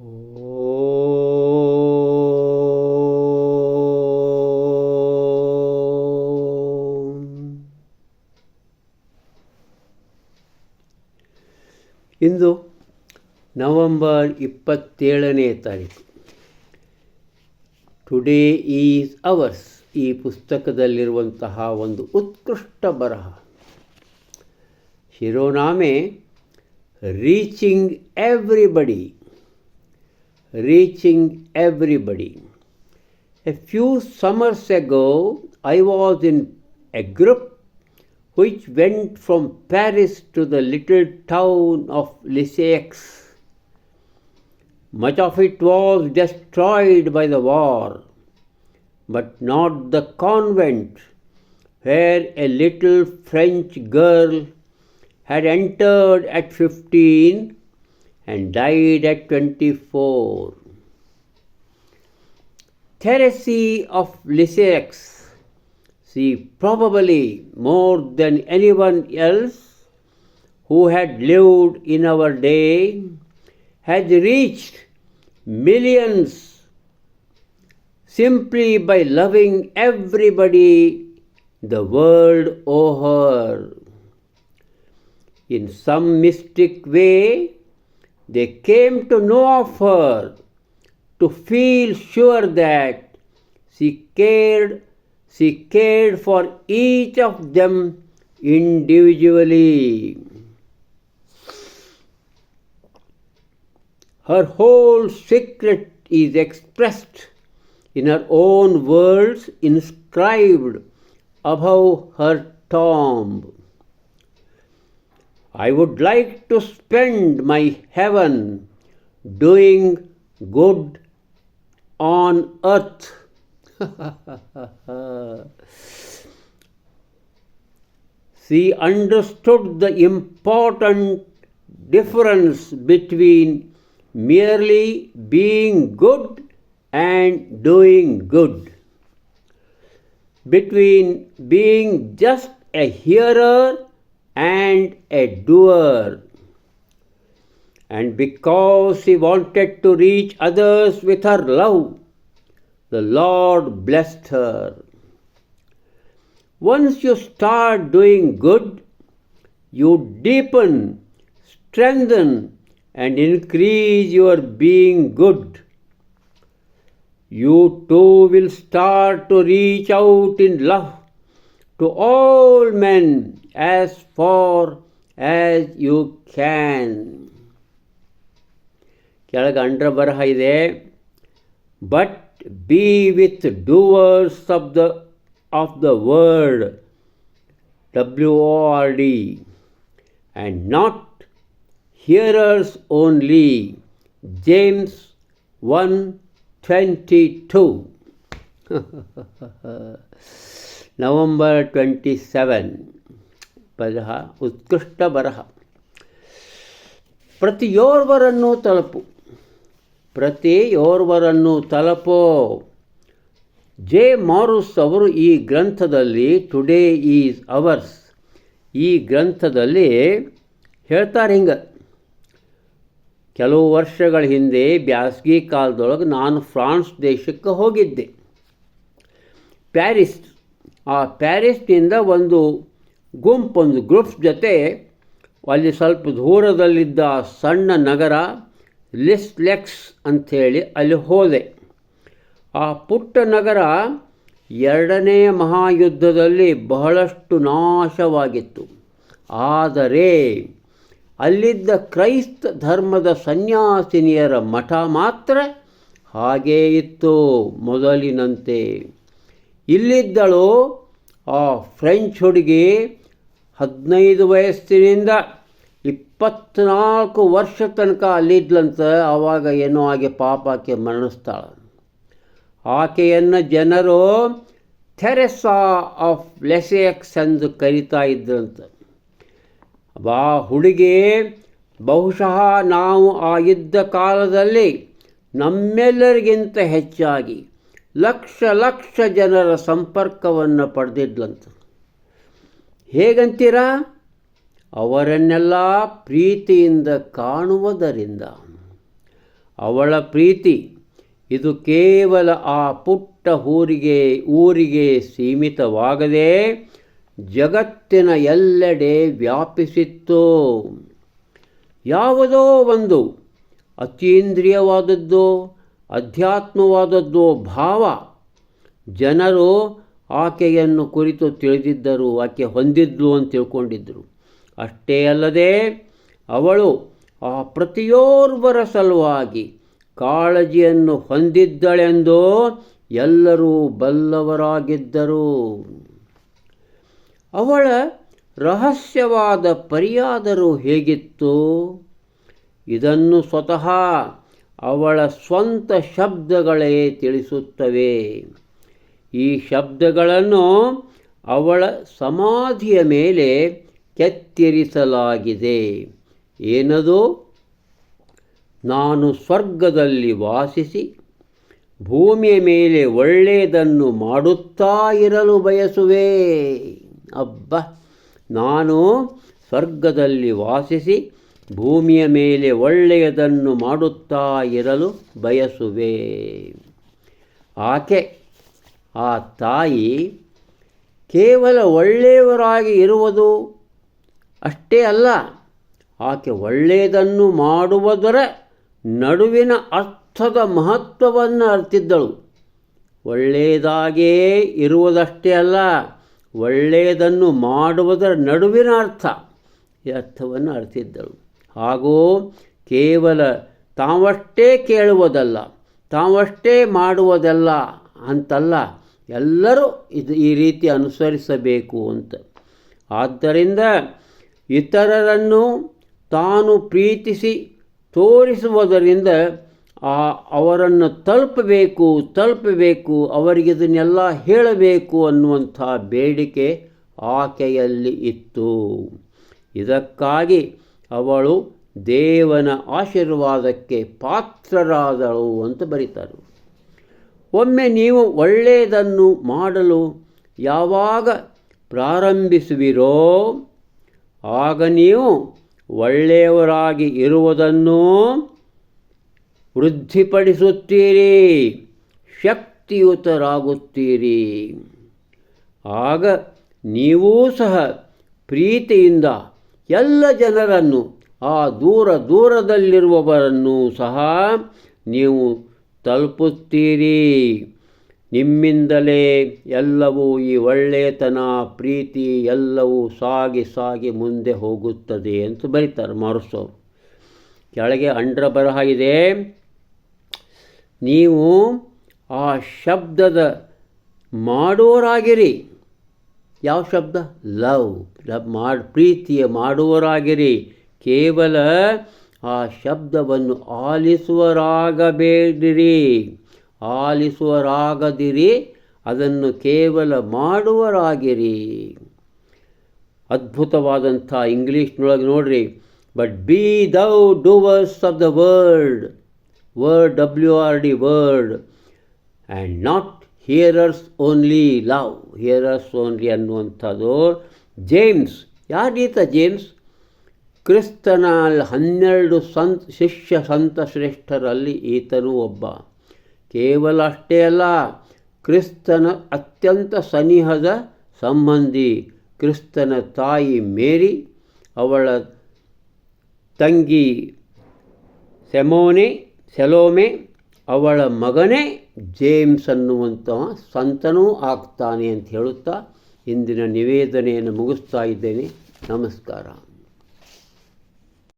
ಇಂದು November ಇಪ್ಪತ್ತೇಳನೇ ತಾರೀಕು. Today is ours ಈ ಪುಸ್ತಕದಲ್ಲಿರುವಂತಹ ಒಂದು ಉತ್ಕೃಷ್ಟ ಬರಹ. ಶಿರೋನಾಮೆ reaching everybody reaching everybody. A few summers ago, I was in a group which went from Paris to the little town of Lisieux. Much of it was destroyed by the war, but not the convent where a little French girl had entered at 15 and died at 24. Thérèse of Lisieux she probably more than anyone else who had lived in our day had reached millions simply by loving everybody the world over. In some mystic way, they came to know of her, to feel sure that she cared she cared for each of them individually. Her whole secret is expressed in her own words inscribed above her tomb. I would like to spend my heaven doing good on earth. she understood the important difference between merely being good and doing good, between being just a hearer and a doer. And because she wanted to reach others with her love, the Lord blessed her. Once you start doing good, you deepen, strengthen, and increase your being good. You too will start to reach out in love to all men as far as you can. ಕೆಳಗೆ ಅಂಡ್ರ ಬರಹ ಇದೆ. But be with doers of the of the word W O R D and not hearers only James one twenty two November twenty seven ಬರಹ ಉತ್ಕೃಷ್ಟ ಬರಹ. ಪ್ರತಿಯೋರ್ವರನ್ನು ತಲುಪು. ಪ್ರತಿಯೋರ್ವರನ್ನು ತಲುಪೋ. J. ಮಾರುಸ್ ಅವರು ಈ ಗ್ರಂಥದಲ್ಲಿ ಟುಡೇ ಈಸ್ ಅವರ್ಸ್ ಈ ಗ್ರಂಥದಲ್ಲಿ ಹೇಳ್ತಾರೆ ಹಿಂಗೆ. ಕೆಲವು ವರ್ಷಗಳ ಹಿಂದೆ, ಬ್ಯಾಸ್ಗಿ ಕಾಲದೊಳಗೆ ನಾನು ಫ್ರಾನ್ಸ್ ದೇಶಕ್ಕೆ ಹೋಗಿದ್ದೆ. ಪ್ಯಾರಿಸ್ ಆ ಪ್ಯಾರಿಸ್ನಿಂದ ಒಂದು ಗುಂಪು ಒಂದು ಗ್ರೂಪ್ಸ್ ಜೊತೆ ಅಲ್ಲಿ ಸ್ವಲ್ಪ ದೂರದಲ್ಲಿದ್ದ ಸಣ್ಣ ನಗರ ಲಿಸ್ಲೆಕ್ಸ್ ಅಂಥೇಳಿ ಅಲ್ಲಿ ಹೋದೆ. ಆ ಪುಟ್ಟ ನಗರ ಎರಡನೇ ಮಹಾಯುದ್ಧದಲ್ಲಿ ಬಹಳಷ್ಟು ನಾಶವಾಗಿತ್ತು. ಆದರೆ ಅಲ್ಲಿದ್ದ ಕ್ರೈಸ್ತ ಧರ್ಮದ ಸನ್ಯಾಸಿನಿಯರ ಮಠ ಮಾತ್ರ ಹಾಗೇ ಇತ್ತು ಮೊದಲಿನಂತೆ. ಇಲ್ಲಿದ್ದಳು ಆ ಫ್ರೆಂಚ್ ಹುಡುಗಿ ಹದಿನೈದು ವಯಸ್ಸಿನಿಂದ ಇಪ್ಪತ್ತ್ನಾಲ್ಕು ವರ್ಷ ತನಕ ಅಲ್ಲಿದ್ಲಂತ ಆವಾಗ ಏನೋ ಆಗಿ ಪಾಪ ಆಕೆ ಮರಣಿಸ್ತಾಳೆ. ಆಕೆಯನ್ನು ಜನರು ಥೆರೆಸಾ ಆಫ್ ಲೆಸೆಕ್ಸ್ ಎಂದು ಕರಿತಾ ಇದ್ರಂತ. ಬಾ ಹುಡುಗಿ, ಬಹುಶಃ ನಾವು ಆ ಯುದ್ಧ ಕಾಲದಲ್ಲಿ ನಮ್ಮೆಲ್ಲರಿಗಿಂತ ಹೆಚ್ಚಾಗಿ ಲಕ್ಷ ಲಕ್ಷ ಜನರ ಸಂಪರ್ಕವನ್ನು ಪಡೆದಿದ್ಲಂತ. ಹೇಗಂತೀರಾ? ಅವರನ್ನೆಲ್ಲ ಪ್ರೀತಿಯಿಂದ ಕಾಣುವುದರಿಂದ. ಅವಳ ಪ್ರೀತಿ ಇದು ಕೇವಲ ಆ ಪುಟ್ಟ ಊರಿಗೆ ಊರಿಗೆ ಸೀಮಿತವಾಗದೆ ಜಗತ್ತಿನ ಎಲ್ಲೆಡೆ ವ್ಯಾಪಿಸಿತ್ತು. ಯಾವುದೋ ಒಂದು ಅತೀಂದ್ರಿಯವಾದದ್ದು. ಅಧ್ಯಾತ್ಮವಾದದ್ದು ಭಾವ. ಜನರು ಆಕೆಯನ್ನು ಕುರಿತು ತಿಳಿದಿದ್ದರು ಆಕೆ ಹೊಂದಿದ್ಲು ಅಂತ ತಿಳ್ಕೊಂಡಿದ್ದರು ಅಷ್ಟೇ ಅಲ್ಲದೆ ಅವಳು ಆ ಪ್ರತಿಯೋರ್ವರ ಸಲುವಾಗಿ ಕಾಳಜಿಯನ್ನು ಹೊಂದಿದ್ದಳೆಂದು ಎಲ್ಲರೂ ಬಲ್ಲವರಾಗಿದ್ದರು. ಅವಳ ರಹಸ್ಯವಾದ ಪರಿಯಾದರೂ ಹೇಗಿತ್ತು? ಇದನ್ನು ಸ್ವತಃ ಅವಳ ಸ್ವಂತ ಶಬ್ದಗಳೇ ತಿಳಿಸುತ್ತವೆ. ಈ ಶಬ್ದಗಳನ್ನು ಅವಳ ಸಮಾಧಿಯ ಮೇಲೆ ಕೆತ್ತಿರಿಸಲಾಗಿದೆ. ಏನದು? ನಾನು ಸ್ವರ್ಗದಲ್ಲಿ ವಾಸಿಸಿ ಭೂಮಿಯ ಮೇಲೆ ಒಳ್ಳೆಯದನ್ನು ಮಾಡುತ್ತಾ ಇರಲು ಬಯಸುವೆ. ಅಬ್ಬ, ನಾನು ಸ್ವರ್ಗದಲ್ಲಿ ವಾಸಿಸಿ ಭೂಮಿಯ ಮೇಲೆ ಒಳ್ಳೆಯದನ್ನು ಮಾಡುತ್ತಾ ಇರಲು ಬಯಸುವೆ. ಆಕೆ, ಆ ತಾಯಿ, ಕೇವಲ ಒಳ್ಳೆಯವರಾಗಿ ಇರುವುದು ಅಷ್ಟೇ ಅಲ್ಲ, ಆಕೆ ಒಳ್ಳೆಯದನ್ನು ಮಾಡುವುದರ ನಡುವಿನ ಅರ್ಥದ ಮಹತ್ವವನ್ನು ಅರ್ತಿದ್ದಳು. ಒಳ್ಳೆಯದಾಗೇ ಇರುವುದಷ್ಟೇ ಅಲ್ಲ, ಒಳ್ಳೆಯದನ್ನು ಮಾಡುವುದರ ನಡುವಿನ ಅರ್ಥ ಈ ಅರ್ಥವನ್ನು ಅರ್ತಿದ್ದಳು. ಹಾಗೂ ಕೇವಲ ತಾವಷ್ಟೇ ಕೇಳುವುದಲ್ಲ, ತಾವಷ್ಟೇ ಮಾಡುವುದಲ್ಲ ಅಂತಲ್ಲ, ಎಲ್ಲರೂ ಇದು ಈ ರೀತಿ ಅನುಸರಿಸಬೇಕು ಅಂತ. ಆದ್ದರಿಂದ ಇತರರನ್ನು ತಾನು ಪ್ರೀತಿಸಿ ತೋರಿಸುವುದರಿಂದ ಆ ಅವರನ್ನು ತಲುಪಬೇಕು ತಲುಪಬೇಕು, ಅವರಿಗೆ ಇದನ್ನೆಲ್ಲ ಹೇಳಬೇಕು ಅನ್ನುವಂಥ ಬೇಡಿಕೆ ಆಕೆಯಲ್ಲಿ ಇತ್ತು. ಇದಕ್ಕಾಗಿ ಅವಳು ದೇವನ ಆಶೀರ್ವಾದಕ್ಕೆ ಪಾತ್ರರಾದಳು ಅಂತ ಬರೀತಾರೆ. ಒಮ್ಮೆ ನೀವು ಒಳ್ಳೆಯದನ್ನು ಮಾಡಲು ಯಾವಾಗ ಪ್ರಾರಂಭಿಸುವಿರೋ, ಆಗ ನೀವು ಒಳ್ಳೆಯವರಾಗಿ ಇರುವುದನ್ನು ವೃದ್ಧಿಪಡಿಸುತ್ತೀರಿ, ಶಕ್ತಿಯುತರಾಗುತ್ತೀರಿ. ಆಗ ನೀವೂ ಸಹ ಪ್ರೀತಿಯಿಂದ ಎಲ್ಲ ಜನರನ್ನು, ಆ ದೂರ ದೂರದಲ್ಲಿರುವವರನ್ನು ಸಹ ನೀವು ತಲುಪುತ್ತೀರಿ. ನಿಮ್ಮಿಂದಲೇ ಎಲ್ಲವೂ ಈ ಒಳ್ಳೆಯತನ ಪ್ರೀತಿ ಎಲ್ಲವೂ ಸಾಗಿ ಸಾಗಿ ಮುಂದೆ ಹೋಗುತ್ತದೆ ಅಂತ ಬರೀತಾರೆ ಮಾರುಸೋರು. ಕೆಳಗೆ ಅಂಡ್ರ ಬರಹ ಇದೆ. ನೀವು ಆ ಶಬ್ದದ ಮಾಡುವರಾಗಿರಿ ಯಾವ ಶಬ್ದ? ಲವ್. ಲವ್ ಮಾಡಿ, ಪ್ರೀತಿಯ ಮಾಡುವರಾಗಿರಿ ಕೇವಲ ಆ ಶಬ್ದವನ್ನು ಆಲಿಸುವರಾಗಬೇಡಿರಿ ಆಲಿಸುವರಾಗದಿರಿ ಅದನ್ನು ಕೇವಲ ಮಾಡುವರಾಗಿರಿ ಅದ್ಭುತವಾದಂಥ ಇಂಗ್ಲೀಷ್ನೊಳಗೆ ನೋಡ್ರಿ. But be thou doers of the word word W R D word and not hearers only love hearers only ಅನ್ನುವಂಥದ್ದು ಜೇಮ್ಸ್ ಯಾರೀತ ಜೇಮ್ಸ್ ಕ್ರಿಸ್ತನ ಹನ್ನೆರಡು ಸಂತ, ಶಿಷ್ಯ ಸಂತ ಶ್ರೇಷ್ಠರಲ್ಲಿ ಈತನು ಒಬ್ಬ. ಕೇವಲ ಅಷ್ಟೇ ಅಲ್ಲ, ಕ್ರಿಸ್ತನ ಅತ್ಯಂತ ಸನಿಹದ ಸಂಬಂಧಿ, ಕ್ರಿಸ್ತನ ತಾಯಿ ಮೇರಿ, ಅವಳ ತಂಗಿ ಸೆಮೋನೆ, ಸೆಲೋಮೆ, ಅವಳ ಮಗನೇ ಜೇಮ್ಸ್ ಅನ್ನುವಂತಹ ಸಂತನೂ ಆಗ್ತಾನೆ ಅಂತ ಹೇಳುತ್ತಾ ಇಂದಿನ ನಿವೇದನೆಯನ್ನು ಮುಗಿಸ್ತಾ ಇದ್ದೇನೆ. ನಮಸ್ಕಾರ.